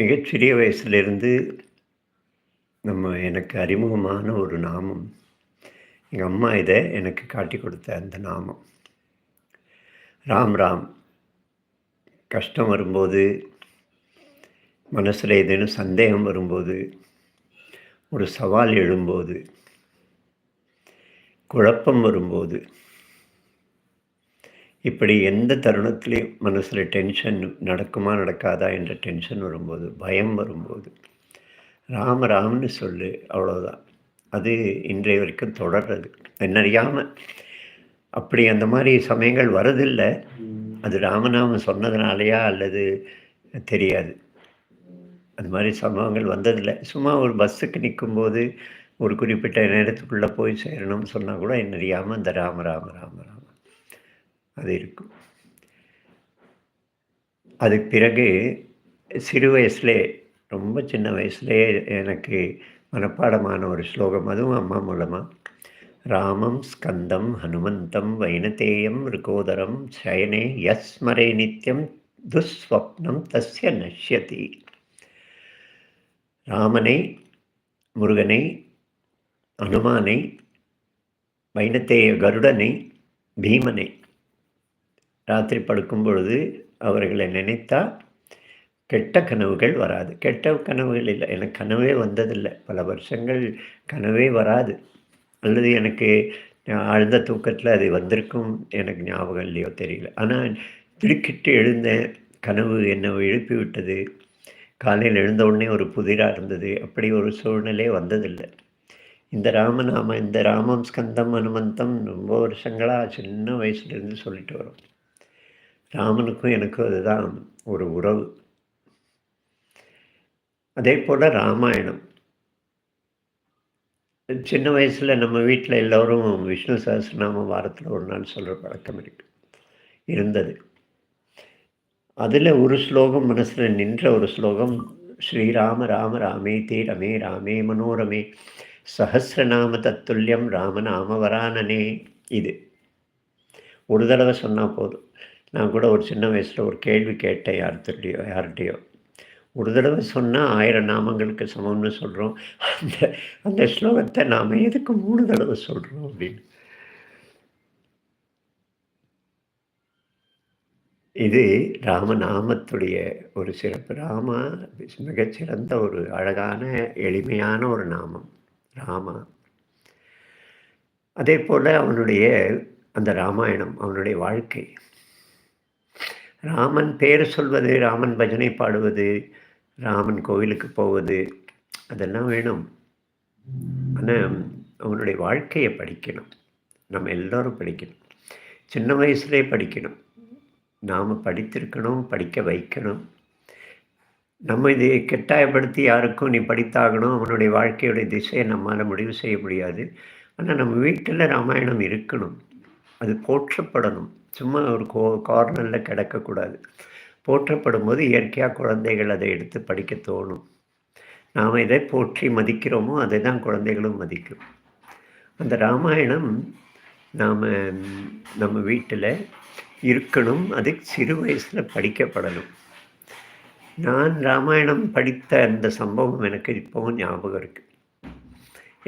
மிகச்சிறிய வயசுலேருந்து நம்ம எனக்கு அறிமுகமான ஒரு நாமம். எங்கள் அம்மா இதை எனக்கு காட்டி கொடுத்த அந்த நாமம். ராம் ராம். கஷ்டம் வரும்போது மனசில் ஏதேனும் சந்தேகம் வரும்போது ஒரு சவால் எழும்போது குழப்பம் வரும்போது இப்படி எந்த தருணத்துலேயும் மனசில் டென்ஷன் நடக்குமா நடக்காதா என்ற டென்ஷன் வரும்போது பயம் வரும்போது ராம ராம்னு சொல்லு அவ்வளோதான் அது இன்றைய வரைக்கும் தொடர்றது. என்னறியாமல் அப்படி அந்த மாதிரி சமயங்கள் வரதில்லை அது ராமநாமம் சொன்னதுனாலையா அல்லது தெரியாது. அது மாதிரி சம்பவங்கள் வந்ததில்லை. சும்மா ஒரு பஸ்ஸுக்கு நிற்கும்போது ஒரு குறிப்பிட்ட நேரத்துக்குள்ளே போய் சேரணும்னு சொன்னால் கூட என்னறியாமல் அந்த ராம ராம ராம ராம. அது இருக்கும். அதுக்கு பிறகு சிறு வயசுலே ரொம்ப சின்ன வயசுலேயே எனக்கு மனப்பாடமான ஒரு ஸ்லோகம் அதுவும் அம்மா மூலமாக ராமம் ஸ்கந்தம் ஹனுமந்தம் வைனதேயம் ருகோதரம் சயனே யஸ்மரே நித்யம் துஸ்வப்னம் தஸ்ய நஷ்யதி. ராமனை முருகனை அனுமானை வைனத்தேய கருடனை பீமனை ராத்திரி படுக்கும் பொழுது அவர்களை நினைத்தா கெட்ட கனவுகள் வராது. கெட்ட கனவுகள் இல்லை. எனக்கு கனவே வந்ததில்லை. பல வருஷங்கள் கனவே வராது. அல்லது எனக்கு ஆழ்ந்த தூக்கத்தில் அது வந்திருக்கும் எனக்கு ஞாபகம் இல்லையோ தெரியல. ஆனால் திடுக்கிட்டு எழுந்த கனவு என்னை எழுப்பி விட்டது. காலையில் எழுந்த உடனே ஒரு புதிராக இருந்தது. அப்படி ஒரு சூழ்நிலை வந்ததில்லை. இந்த ராமநாம இந்த ராமம் ஸ்கந்தம் அனுமந்தம் ரொம்ப வருஷங்களாக சின்ன வயசுலேருந்து சொல்லிட்டு வரோம். ராமனுக்கும் எனக்கும் அதுதான் ஒரு உறவு. அதே போல் ராமாயணம். சின்ன வயசில் நம்ம வீட்டில் எல்லோரும் விஷ்ணு சஹஸ்ரநாமம் வாரத்தில் ஒரு நாள் சொல்கிற பழக்கம் இருக்கு. இருந்தது. அதில் ஒரு ஸ்லோகம் மனசில் நின்ற ஒரு ஸ்லோகம் ஸ்ரீராம ராம ராமே தே ரமே ராமே மனோரமே சஹசிரநாம தத்துல்யம் ராமநாம வரானனே இது. ஒரு தடவை சொன்னால் போதும். நான் கூட ஒரு சின்ன வயசில் ஒரு கேள்வி கேட்டேன் யார்கிட்டயோ யார்கிட்டையோ. ஒரு தடவை சொன்னால் ஆயிரம் நாமங்களுக்கு சமம்னு சொல்கிறோம் அந்த அந்த ஸ்லோகத்தை நாம் எதுக்கு மூணு தடவை சொல்கிறோம் அப்படின்னு. இது ராமநாமத்துடைய ஒரு சிறப்பு. ராமா மிகச்சிறந்த ஒரு அழகான எளிமையான ஒரு நாமம். ராமா. அதே போல் அவனுடைய அந்த ராமாயணம் அவனுடைய வாழ்க்கை. ராமன் பேர் சொல்வது ராமன் பஜனை பாடுவது ராமன் கோவிலுக்கு போவது அதெல்லாம் வேணும். ஆனால் அவனுடைய வாழ்க்கையை படிக்கணும். நம்ம எல்லோரும் படிக்கணும். சின்ன வயசுலேயே படிக்கணும். நாம் படித்திருக்கணும் படிக்க வைக்கணும். நம்ம இதை கட்டாயப்படுத்தி யாருக்கும் நீ படித்தாகணும் அவனுடைய வாழ்க்கையுடைய திசையை நம்மளால் முடிவு செய்ய முடியாது. ஆனால் நம்ம வீட்டில் ராமாயணம் இருக்கணும். அது போற்றப்படணும். சும்மா ஒரு கோ கார்னரில் கிடக்கக்கூடாது. போற்றப்படும் போது இயற்கையாக குழந்தைகள் அதை எடுத்து படிக்க தோணும். நாம் எதை போற்றி மதிக்கிறோமோ அதை தான் குழந்தைகளும் மதிக்கும். அந்த ராமாயணம் நாம் நம்ம வீட்டில் இருக்கணும். அது சிறு வயசில் படிக்கப்படணும். நான் ராமாயணம் படித்த அந்த சம்பவம் எனக்கு இப்போவும் ஞாபகம் இருக்குது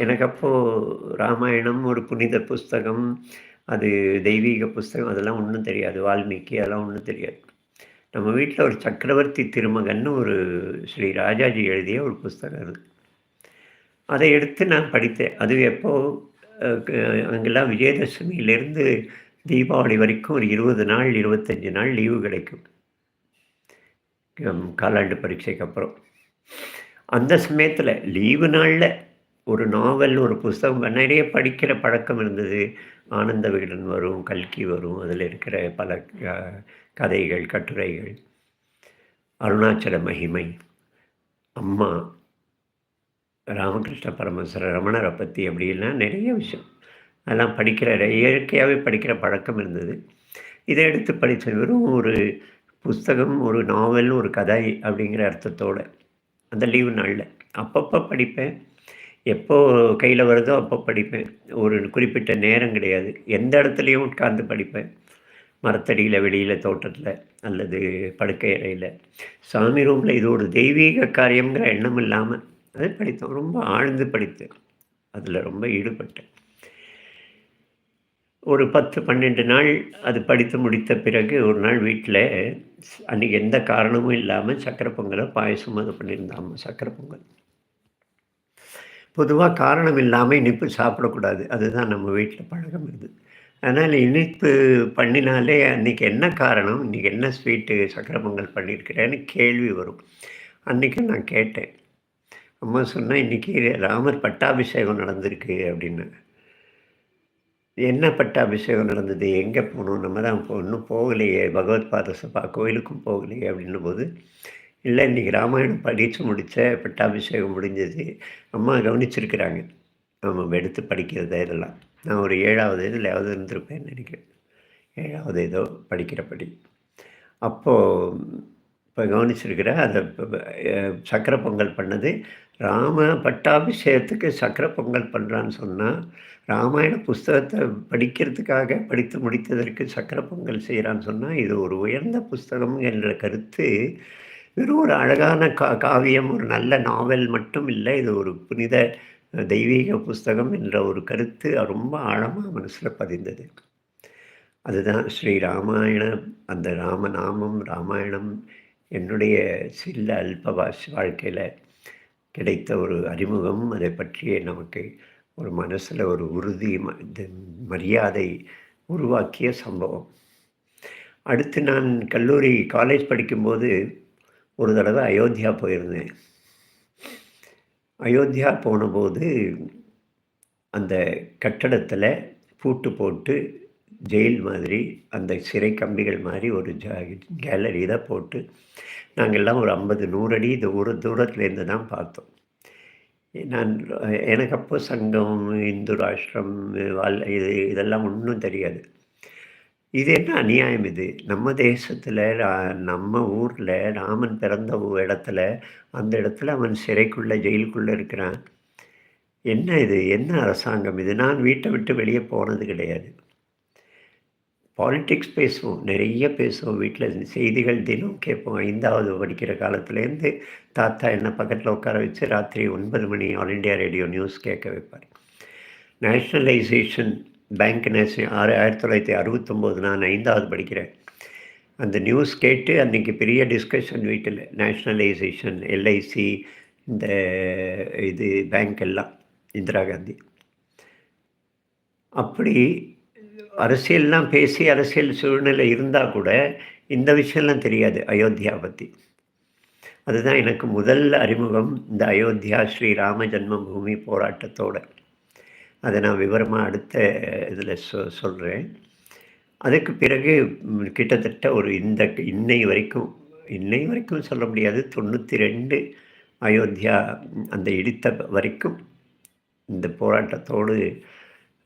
எனக்கு அப்போது ராமாயணம் ஒரு புனித புஸ்தகம் அது தெய்வீக புஸ்தகம் அதெல்லாம் ஒன்றும் தெரியாது. வால்மீகி அதெல்லாம் ஒன்றும் தெரியாது. நம்ம வீட்டில் ஒரு சக்கரவர்த்தி திருமகன்னு ஒரு ஸ்ரீ ராஜாஜி எழுதிய ஒரு புஸ்தகம் அது. அதை எடுத்து நான் படித்தேன். அது எப்போ அங்கெல்லாம் விஜயதசமியிலேருந்து தீபாவளி வரைக்கும் ஒரு இருபது நாள் இருபத்தஞ்சி நாள் லீவு கிடைக்கும். காலாண்டு பரீட்சைக்கு அப்புறம். அந்த சமயத்தில் லீவு நாளில் ஒரு நாவல் ஒரு புஸ்தகம் நிறைய படிக்கிற பழக்கம் இருந்தது. ஆனந்த விகடன் வரும் கல்கி வரும் அதில் இருக்கிற பல கதைகள் கட்டுரைகள். அருணாச்சல மகிமை அம்மா ராமகிருஷ்ண பரமேஸ்வர ரமணரை பற்றி அப்படின்னா நிறைய விஷயம். அதெல்லாம் படிக்கிற இயற்கையாகவே படிக்கிற பழக்கம் இருந்தது. இதை எடுத்து படித்த வெறும் ஒரு புஸ்தகம் ஒரு நாவல் ஒரு கதை அப்படிங்கிற அர்த்தத்தோடு அந்த லீவு நாளில். அப்பப்போ படிப்பேன். எப்போ கையில் வருதோ அப்போ படிப்பேன். ஒரு குறிப்பிட்ட நேரம் கிடையாது. எந்த இடத்துலையும் உட்கார்ந்து படிப்பேன். மரத்தடியில் வெளியில் தோட்டத்தில் அல்லது படுக்கை அறையில். சாமி ரூமில் இது ஒரு தெய்வீக காரியங்கிற எண்ணம் இல்லாமல் அது படித்தோம். ரொம்ப ஆழ்ந்து படித்தேன். அதில் ரொம்ப ஈடுபட்டேன். ஒரு பத்து பன்னெண்டு நாள் அது படித்து முடித்த பிறகு ஒரு நாள் வீட்டில் அன்றைக்கி எந்த காரணமும் இல்லாமல் சக்கரை பொங்கலை பாயசம் அது பண்ணியிருந்தாமல் சக்கரை பொங்கல். பொதுவாக காரணம் இல்லாமல் இனிப்பு சாப்பிடக்கூடாது. அதுதான் நம்ம வீட்டில் பழகம் இது. அதனால் இனிப்பு பண்ணினாலே அன்றைக்கி என்ன காரணம் இன்றைக்கி என்ன ஸ்வீட்டு சக்கரை பொங்கல் பண்ணியிருக்கிறேன்னு கேள்வி வரும். அன்றைக்கி நான் கேட்டேன். அம்மா சொன்னால் இன்றைக்கி ராமர் பட்டாபிஷேகம் நடந்திருக்கு அப்படின்னு. என்ன பட்டாபிஷேகம் நடந்தது? எங்கே போகணும் நம்ம தான் இன்னும் போகலையே. பகவத் பாதசபா கோயிலுக்கும் போகலையே அப்படின்னும் போது இல்லை இன்றைக்கி ராமாயணம் படித்து முடித்த பட்டாபிஷேகம் முடிஞ்சது. அம்மா கவனிச்சிருக்கிறாங்க. ஆமாம் எடுத்து படிக்கிறத இதெல்லாம். நான் ஒரு ஏழாவது இதில் இருந்திருப்பேன் நினைக்கிறேன். ஏழாவது ஏதோ படிக்கிறபடி. அப்போது இப்போ கவனிச்சிருக்கிற அதை சக்கரை பொங்கல் பண்ணது. ராம பட்டாபிஷேகத்துக்கு சக்கரை பொங்கல் பண்ணுறான்னு சொன்னால் ராமாயண புஸ்தகத்தை படிக்கிறதுக்காக படித்து முடித்ததற்கு சக்கரை பொங்கல் செய்கிறான்னு சொன்னால் இது ஒரு உயர்ந்த புஸ்தகம் என்ற கருத்து வெறும் ஒரு அழகான கா காவியம் ஒரு நல்ல நாவல் மட்டும் இல்லை இது ஒரு புனித தெய்வீக புஸ்தகம் என்ற ஒரு கருத்து ரொம்ப ஆழமாக மனசில் பதிந்தது. அதுதான் ஸ்ரீ ராமாயணம் அந்த ராமநாமம் ராமாயணம் என்னுடைய சில்ல அல்ப வாழ்க்கையில் கிடைத்த ஒரு அறிமுகம். அதை பற்றிய நமக்கு ஒரு மனசில் ஒரு உறுதி மரியாதை உருவாக்கிய சம்பவம். அடுத்து நான் கல்லூரி காலேஜ் படிக்கும்போது ஒரு தடவை அயோத்தியா போயிருந்தேன். அயோத்தியா போனபோது அந்த கட்டடத்தில் பூட்டு போட்டு ஜெயில் மாதிரி அந்த சிறை கம்பிகள் மாதிரி ஒரு ஜா கேலரி தான் போட்டு நாங்கள்லாம் ஒரு ஐம்பது நூறு அடி தூர தூரத்துலேருந்து தான் பார்த்தோம். நான் எனக்கு அப்போ சங்கம் இந்து ராஷ்டிரம் வால் இது இதெல்லாம் ஒன்றும் தெரியாது. இது என்ன அநியாயம் இது? நம்ம தேசத்தில் நம்ம ஊரில் ராமன் பிறந்த இடத்துல அந்த இடத்துல அவன் சிறைக்குள்ளே ஜெயிலுக்குள்ளே இருக்கிறான். என்ன இது? என்ன அரசாங்கம் இது? நான் வீட்டை விட்டு வெளியே போனது கிடையாது. பாலிட்டிக்ஸ் பேசுவோம். நிறைய பேசுவோம். வீட்டில் செய்திகள் தினம் கேட்போம். ஐந்தாவது படிக்கிற காலத்துலேருந்து தாத்தா என்ன பக்கத்தில் உட்கார வச்சு ராத்திரி ஒன்பது மணி ஆல் இண்டியா ரேடியோ நியூஸ் கேட்க வைப்பார். நேஷ்னலைசேஷன் பேங்க் நேஷன் ஆறு ஆயிரத்தி தொள்ளாயிரத்தி அறுபத்தொம்போது நான் ஐந்தாவது படிக்கிறேன். அந்த நியூஸ் கேட்டு அன்றைக்கி பெரிய டிஸ்கஷன் வீட்டில் நேஷ்னலைசேஷன் எல்ஐசி இந்த இது பேங்க் எல்லாம் இந்திரா காந்தி. அப்படி அரசியல்லாம் பேசி அரசியல் சூழ்நிலை இருந்தால் கூட இந்த விஷயம்லாம் தெரியாது அயோத்தியா பற்றி அதுதான் எனக்கு முதல் அறிமுகம் இந்த அயோத்தியா ஸ்ரீ ராம ஜன்மபூமி போராட்டத்தோட. அதை நான் விவரமாக அடுத்த இதில் சொ சொல்கிறேன் அதுக்கு பிறகு கிட்டத்தட்ட ஒரு இந்த இன்னை வரைக்கும் இன்னை வரைக்கும் சொல்ல முடியாது தொண்ணூற்றி ரெண்டு அயோத்தியா அந்த இடித்த வரைக்கும் இந்த போராட்டத்தோடு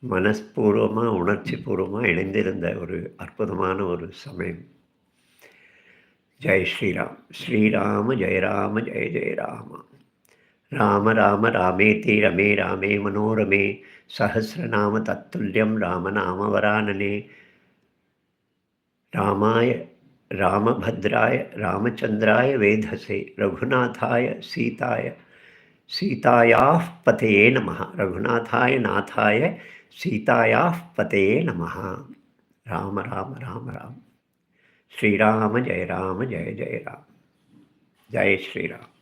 மனஸ்பூர்வமாக உணர்ச்சி பூர்வமாக இணைந்திருந்த ஒரு அற்புதமான ஒரு சமயம். ஜெய் ஸ்ரீராம். ஸ்ரீராம ஜெயராம ஜெய ஜெயராமா. राम राम रामेति रमे, रामे मनोरमे, सहस्रनाम तत्तुल्यं रामनामवरानने रामाय, रामभद्राय, रामचंद्राय वेधसे, रघुनाथाय सीताय, सीतायाः पतये नमः, रघुनाथाय नाथाय सीतायाः पतये नमः। राम राम राम राम। श्रीराम जय राम, जय जय राम। जय श्रीराम।